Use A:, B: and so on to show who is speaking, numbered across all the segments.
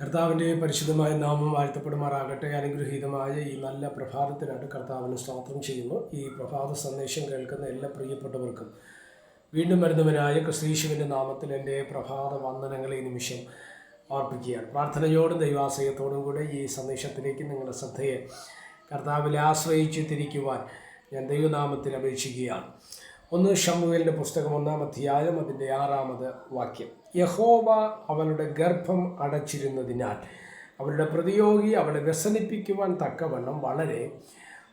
A: കർത്താവിന്റെ പരിശുദ്ധമായ നാമം വാഴ്ത്തപ്പെടുമാറാകട്ടെ അനുഗ്രഹീതമായ ഈ നല്ല പ്രഭാതത്തിനായിട്ട് കർത്താവിന് സ്തോത്രം ചെയ്യുന്നു. ഈ പ്രഭാത സന്ദേശം കേൾക്കുന്ന എല്ലാ പ്രിയപ്പെട്ടവർക്കും വീണ്ടും വരുന്നവനായ ക്രിസ്തീശുവിന്റെ നാമത്തിൽ എന്റെ പ്രഭാത വന്ദനങ്ങളെ നിമിഷം ഓർപ്പിക്കുകയാണ് പ്രാർത്ഥനയോടും ദൈവാശ്രയത്തോടും കൂടെ ഈ സന്ദേശത്തിലേക്ക് നിങ്ങളുടെ ശ്രദ്ധയെ കർത്താവിൽ ആശ്രയിച്ച് തിരിക്കുവാൻ ഞാൻ ദൈവനാമത്തിൽ അപേക്ഷിക്കുകയാണ്. ഒന്ന് ഷമുവേലിന്റെ പുസ്തകം ഒന്നാം അധ്യായം അതിന്റെ ആറാമത് വാക്യം. യഹോവ അവളുടെ ഗർഭം അടച്ചിരുന്നതിനാൽ അവളുടെ പ്രതിയോഗി അവളെ വ്യസനിപ്പിക്കുവാൻ തക്കവണ്ണം വളരെ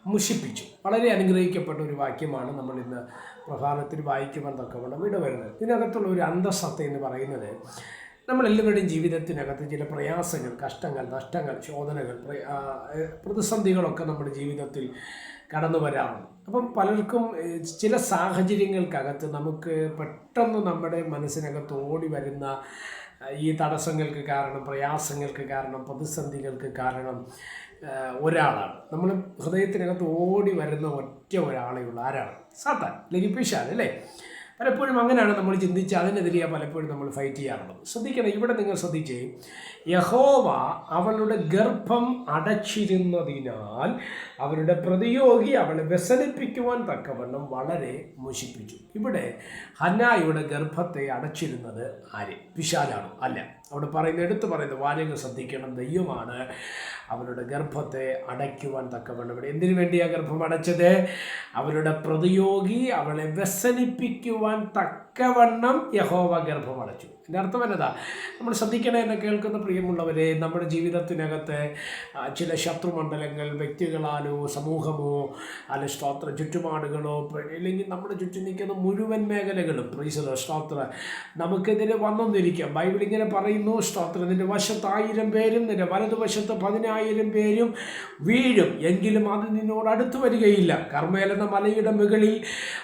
A: മുഷിപ്പിച്ചു. വളരെ അനുഗ്രഹിക്കപ്പെട്ട ഒരു വാക്യമാണ് നമ്മൾ ഇന്ന് പ്രഭാതത്തിൽ വായിക്കുവാൻ തക്കവണ്ണം ഇടവരുന്നത്. ഇതിനകത്തുള്ള ഒരു അന്തസത്ത എന്ന് പറയുന്നത് നമ്മളെല്ലാവരുടെയും ജീവിതത്തിനകത്ത് ചില പ്രയാസങ്ങൾ കഷ്ടങ്ങൾ നഷ്ടങ്ങൾ ഏ, പ്രതിസന്ധികളൊക്കെ നമ്മുടെ ജീവിതത്തിൽ കടന്നു വരാറുണ്ട്. അപ്പം പലർക്കും ചില സാഹചര്യങ്ങൾക്കകത്ത് നമുക്ക് പെട്ടെന്ന് നമ്മുടെ മനസ്സിനകത്ത് ഓടി വരുന്ന ഈ തടസ്സങ്ങൾക്ക് കാരണം പ്രയാസങ്ങൾക്ക് കാരണം പ്രതിസന്ധികൾക്ക് കാരണം ഒരാളാണ്. നമ്മൾ ഹൃദയത്തിനകത്ത് ഓടി വരുന്ന ഒറ്റ ഒരാളെയുള്ള ആരാണ്? സാത്താൻ ലഭിപ്പിച്ചാൽ അല്ലേ? പലപ്പോഴും അങ്ങനെയാണ് നമ്മൾ ചിന്തിച്ച് അതിനെതിരെ പലപ്പോഴും നമ്മൾ ഫൈറ്റ് ചെയ്യാറുള്ളത്. ശ്രദ്ധിക്കണം ഇവിടെ നിങ്ങൾ ശ്രദ്ധിച്ചേ. യഹോവ അവളുടെ ഗർഭം അടച്ചിരുന്നതിനാൽ അവരുടെ പ്രതിയോഗി അവളെ വ്യസനിപ്പിക്കുവാൻ തക്കവണ്ണം വളരെ മോശിപ്പിച്ചു. ഇവിടെ ഹന്നായുടെ ഗർഭത്തെ അടച്ചിരുന്നത് ആര്? പിശാലാണ് അല്ല അവിടെ പറയുന്ന എടുത്തു പറയുന്ന വാചകം ശ്രദ്ധിക്കണം. ദൈവമാണ് അവരുടെ ഗർഭത്തെ അടയ്ക്കുവാൻ തക്കവണ്ണം ഇവിടെ എന്തിനു വേണ്ടിയാണ് ഗർഭം അടച്ചത്? അവരുടെ പ്രതിയോഗി അവളെ വ്യസനിപ്പിക്കുവാൻ തക്കവണ്ണം യഹോവ ഗർഭം അടച്ചു എന്റെ അർത്ഥം എന്നതാ? നമ്മൾ ശ്രദ്ധിക്കണേ എന്ന് കേൾക്കുന്ന പ്രിയമുള്ളവരെ നമ്മുടെ ജീവിതത്തിനകത്ത് ചില ശത്രുമണ്ഡലങ്ങൾ വ്യക്തികളാലോ സമൂഹമോ അല്ലെ സ്തോത്ര ചുറ്റുപാടുകളോ അല്ലെങ്കിൽ നമ്മുടെ ചുറ്റും നിൽക്കുന്ന മുഴുവൻ മേഖലകളും പ്രീസലോ സ്തോത്ര. നമുക്കെതിരെ വന്നൊന്നിരിക്കാം. ബൈബിൾ ഇങ്ങനെ പറയുന്നു സ്തോത്ര നിന്റെ വശത്ത് ആയിരം പേരും നിന്റെ വലതുവശത്ത് പതിനായിരം പേരും വീഴും. എങ്കിലും അത് നിന്നോട് അടുത്തു വരികയില്ല. കർമ്മേലെന്ന മലയുടെ മുകളിൽ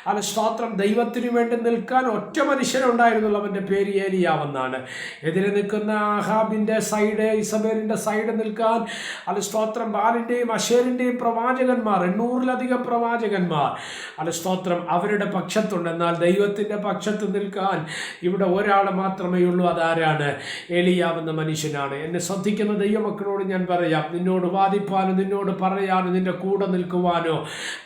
A: അല്ല സ്തോത്രം ദൈവത്തിനു വേണ്ടി നിൽക്കാൻ ഒറ്റ മനുഷ്യനുണ്ടായിരുന്നുള്ളൂ അവന്റെ പേര് ഏലിയാവെന്നാണ്. എതിരെ നിൽക്കുന്ന ആഹാബിന്റെ സൈഡ് ഇസബേലിന്റെ സൈഡ് നിൽക്കാൻ അത് സ്തോത്രം ബാലിന്റെയും അഷേറിന്റെയും പ്രവാചകന്മാർ എണ്ണൂറിലധികം പ്രവാചകന്മാർ അത് സ്തോത്രം അവരുടെ പക്ഷത്തുണ്ട്. എന്നാൽ ദൈവത്തിന്റെ പക്ഷത്ത് നിൽക്കാൻ ഇവിടെ ഒരാൾ മാത്രമേ ഉള്ളൂ. അതാരാണ്? ഏലിയാവുന്ന മനുഷ്യനാണ്. എന്നെ ശ്രദ്ധിക്കുന്ന ദൈവമക്കളോട് ഞാൻ പറയാം. നിന്നോട് വാദിപ്പാനോ നിന്നോട് പറയാനോ നിന്റെ കൂടെ നിൽക്കുവാനോ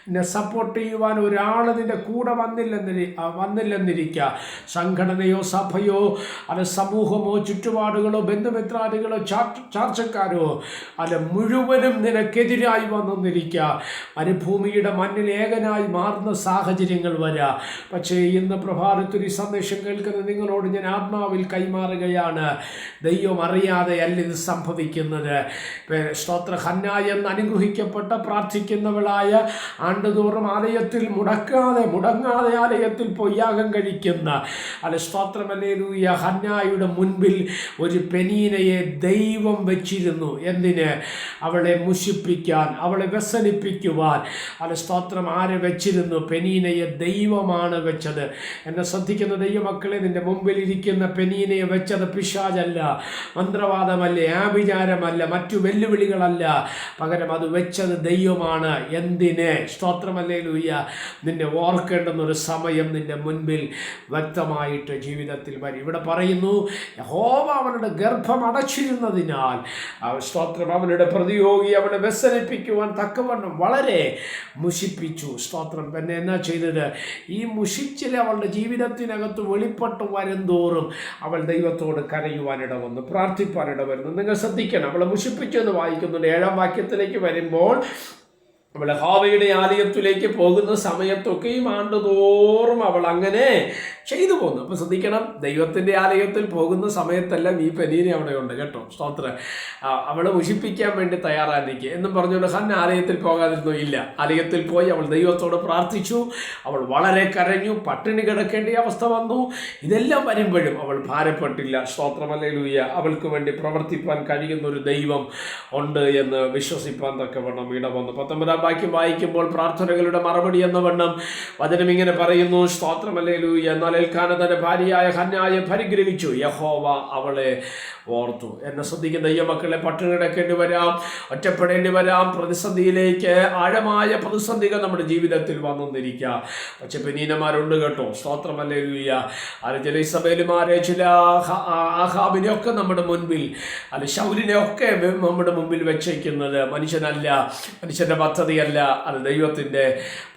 A: നിന്നെ സപ്പോർട്ട് ചെയ്യുവാനോ ഒരാൾ നിന്റെ കൂടെ വന്നില്ലെന്നിരി വന്നില്ലെന്നിരിക്ക. സംഘടനയോ സഭയോ അല്ല സമൂഹമോ ചുറ്റുപാടുകളോ ബന്ധുമിത്രാദികളോ ചാർച്ച ചാർച്ചക്കാരോ അല്ല മുഴുവനും നിനക്കെതിരായി വന്നിരിക്കുക മരുഭൂമിയുടെ മണ്ണിൽ ഏകനായി മാറുന്ന സാഹചര്യങ്ങൾ വരാ. പക്ഷേ ഇന്ന് പ്രഭാതത്തിൽ ഈ സന്ദേശം കേൾക്കുന്ന നിങ്ങളോട് ഞാൻ ആത്മാവിൽ കൈമാറുകയാണ്. ദൈവം അറിയാതെ അല്ല ഇത് സംഭവിക്കുന്നത്. സ്തോത്ര ഹന്ന എന്ന് അനുഗ്രഹിക്കപ്പെട്ട പ്രാർത്ഥിക്കുന്നവളായ ആണ്ടുതോറും ആലയത്തിൽ മുടക്കാതെ മുടങ്ങാതെ ആലയത്തിൽ പോയി യാഗം അല്ല സ്തോത്രമല്ലേലൂയ ഹന്നായുടെ മുൻപിൽ ഒരു പെനീനയെ ദൈവം വെച്ചിരുന്നു. എന്തിന്? അവളെ മുഷിപ്പിക്കാൻ അവളെ വ്യസനിപ്പിക്കുവാൻ. അല്ല സ്തോത്രം ആരെ വെച്ചിരുന്നു? പെനീനയെ ദൈവമാണ് വെച്ചത്. എന്നെ ശ്രദ്ധിക്കുന്ന ദൈവമക്കളെ നിന്റെ മുമ്പിൽ ഇരിക്കുന്ന പെനീനയെ വെച്ചത് പിശാചല്ല മന്ത്രവാദമല്ല ആഭിചാരമല്ല മറ്റു വെല്ലുവിളികളല്ല. പകരം അത് വെച്ചത് ദൈവമാണ്. എന്തിന്? സ്തോത്രമല്ലേ ലൂയ്യ നിന്നെ ഓർക്കേണ്ടുന്ന ഒരു സമയം നിന്റെ മുൻപിൽ വ്യക്തമായിട്ട് ജീവിതത്തിൽ വരും. ഇവിടെ പറയുന്നു ഹോവ അവളുടെ ഗർഭം അടച്ചിരുന്നതിനാൽ സ്തോത്രം അവളുടെ പ്രതിയോഗി അവളെ വ്യസനിപ്പിക്കുവാൻ തക്കവണ്ണം വളരെ മുഷിപ്പിച്ചു. സ്തോത്രം പിന്നെ എന്നാ ചെയ്തത്? ഈ മുഷിച്ചിൽ അവളുടെ ജീവിതത്തിനകത്ത് വെളിപ്പെട്ട് വരുംതോറും അവൾ ദൈവത്തോട് കരയുവാനിട വന്നു പ്രാർത്ഥിപ്പാനിട വരുന്നു നിങ്ങൾ ശ്രദ്ധിക്കണം അവളെ മുഷിപ്പിച്ചു എന്ന് വായിക്കുന്നുണ്ട്. ഏഴാം വാക്യത്തിലേക്ക് വരുമ്പോൾ അവൾ ഹാവയുടെ ആലയത്തിലേക്ക് പോകുന്ന സമയത്തൊക്കെയും ആണ്ടുതോറും അവൾ അങ്ങനെ ചെയ്തു പോകുന്നു അപ്പം ശ്രദ്ധിക്കണം ദൈവത്തിന്റെ ആലയത്തിൽ പോകുന്ന സമയത്തെല്ലാം ഈ പനീനെ അവിടെ ഉണ്ട് കേട്ടോ. സ്തോത്ര. അവൾ മുഷിപ്പിക്കാൻ വേണ്ടി തയ്യാറായിരിക്കുക എന്നും പറഞ്ഞുകൊണ്ട് ഹന്ന ആലയത്തിൽ പോകാതിരുന്നു? ഇല്ല. ആലയത്തിൽ പോയി അവൾ ദൈവത്തോട് പ്രാർത്ഥിച്ചു. അവൾ വളരെ കരഞ്ഞു. പട്ടിണി കിടക്കേണ്ട അവസ്ഥ വന്നു. ഇതെല്ലാം വരുമ്പോഴും അവൾ ഭാരപ്പെട്ടില്ല. സ്തോത്രമല്ലേ ലൂയ അവൾക്ക് വേണ്ടി പ്രവർത്തിപ്പാൻ കഴിയുന്ന ഒരു ദൈവം ഉണ്ട് എന്ന് വിശ്വസിപ്പാൻ തക്കവണ്ണം ഇട വന്നു പത്തൊമ്പതാം വാക്യം വായിക്കുമ്പോൾ പ്രാർത്ഥനകളുടെ മറുപടി എന്ന വണ്ണം വചനം ഇങ്ങനെ പറയുന്നു സ്തോത്രമല്ലേ ലൂയ എന്നാൽ എൽക്കാന തന്റെ ഭാര്യയായ ഹന്നായെ പരിഗ്രഹിച്ചു. യഹോവ അവളെ ഓർത്തു. എന്നെ ശ്രദ്ധിക്കുന്ന ദൈവമക്കളെ പട്ടിണി കിടക്കേണ്ടി വരാം ഒറ്റപ്പെടേണ്ടി വരാം. പ്രതിസന്ധിയിലേക്ക് ആഴമായ പ്രതിസന്ധികൾ നമ്മുടെ ജീവിതത്തിൽ വന്നിരിക്കാം പക്ഷെ പെനീനമാരുണ്ട് കേട്ടോ. സ്തോത്രമല്ലേ അത് ചില ഇസബേലുമാരെ ചില ആഹ- ആഹാബിനെ ഒക്കെ നമ്മുടെ മുൻപിൽ അല്ല ഷൗലിനെ ഒക്കെ നമ്മുടെ മുമ്പിൽ വെച്ചേക്കുന്നത് മനുഷ്യനല്ല. മനുഷ്യന്റെ പദ്ധതിയല്ല അത് ദൈവത്തിന്റെ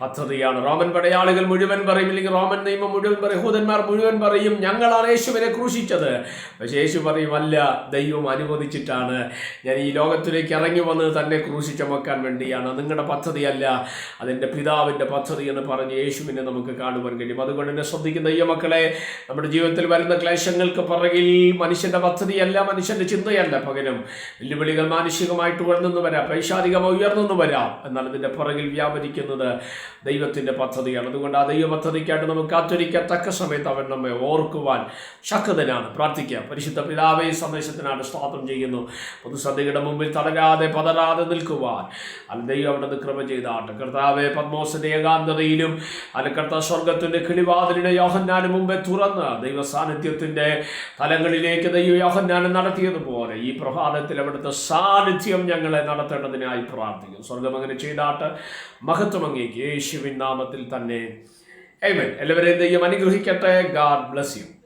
A: പദ്ധതിയാണ്. റോമൻ പടയാളികൾ മുഴുവൻ പറയും അല്ലെങ്കിൽ റോമൻ നിയമം മുഴുവൻ പറയും യഹൂദന്മാർ മുഴുവൻ പറയും ഞങ്ങളാണ് യേശുവിനെ ക്രൂശിച്ചത്. പക്ഷേ യേശു പറയും അല്ല ദൈവം അനുവദിച്ചിട്ടാണ് ഞാൻ ഈ ലോകത്തിലേക്ക് ഇറങ്ങി വന്നത് തന്നെ ക്രൂശി ചുമക്കാൻ വേണ്ടിയാണ്. നിങ്ങളുടെ പദ്ധതിയല്ല അതിന്റെ പിതാവിന്റെ പദ്ധതി എന്ന് പറഞ്ഞ് യേശുവിനെ നമുക്ക് കാണുവാൻ കഴിയും. അതുകൊണ്ട് തന്നെ ശ്രദ്ധിക്കുന്ന ദൈവമക്കളെ നമ്മുടെ ജീവിതത്തിൽ വരുന്ന ക്ലേശങ്ങൾക്ക് പുറകിൽ മനുഷ്യന്റെ പദ്ധതിയല്ല മനുഷ്യന്റെ ചിന്തയല്ല പകരം. വെല്ലുവിളികൾ മാനുഷികമായിട്ട് ഉയർന്നു വരാം പൈശാധികമായി ഉയർന്നു വരാം ഇതിന്റെ പുറകിൽ വ്യാപരിക്കുന്നത് ദൈവത്തിന്റെ പദ്ധതിയാണ്. അതുകൊണ്ട് ആ ദൈവ പദ്ധതിക്കായിട്ട് നമുക്ക് കാത്തിരിക്കത്തക്ക സമയത്ത് അവൻ നമ്മെ ഓർക്കുവാൻ ശക്തനാണ്. പ്രാർത്ഥിക്കാം. പരിശുദ്ധ പിതാവേ സന്ദേശത്തിനാണ് സ്വാതന്ത്ര്യം ചെയ്യുന്നു. പൊതുസന്ധിയുടെ മുമ്പിൽ തളരാതെ പതരാതെ നിൽക്കുവാൻ. അല്ല ദൈവം അവിടെ നിന്ന് കൃപ ചെയ്താട്ട് കർത്താവെ പത്മോസിന്റെ ഏകാന്തതയിലും അല്ല കർത്താവ് സ്വർഗത്തിന്റെ കിളിവാതിലിനെ യോഹന്നാന് മുമ്പേ തുറന്ന് ദൈവ സാന്നിധ്യത്തിന്റെ തലങ്ങളിലേക്ക് ദൈവ യോഹന്നാനം നടത്തിയതുപോലെ ഈ പ്രഭാതത്തിൽ അവിടുത്തെ സാന്നിധ്യം ഞങ്ങളെ നടത്തേണ്ടതിനായി പ്രാർത്ഥിക്കും സ്വർഗം അങ്ങനെ ചെയ്താട്ട് മഹത്വം യേശുവിൻ നാമത്തിൽ തന്നെ. എല്ലാവരെയും ദൈവം അനുഗ്രഹിക്കട്ടെ. God bless you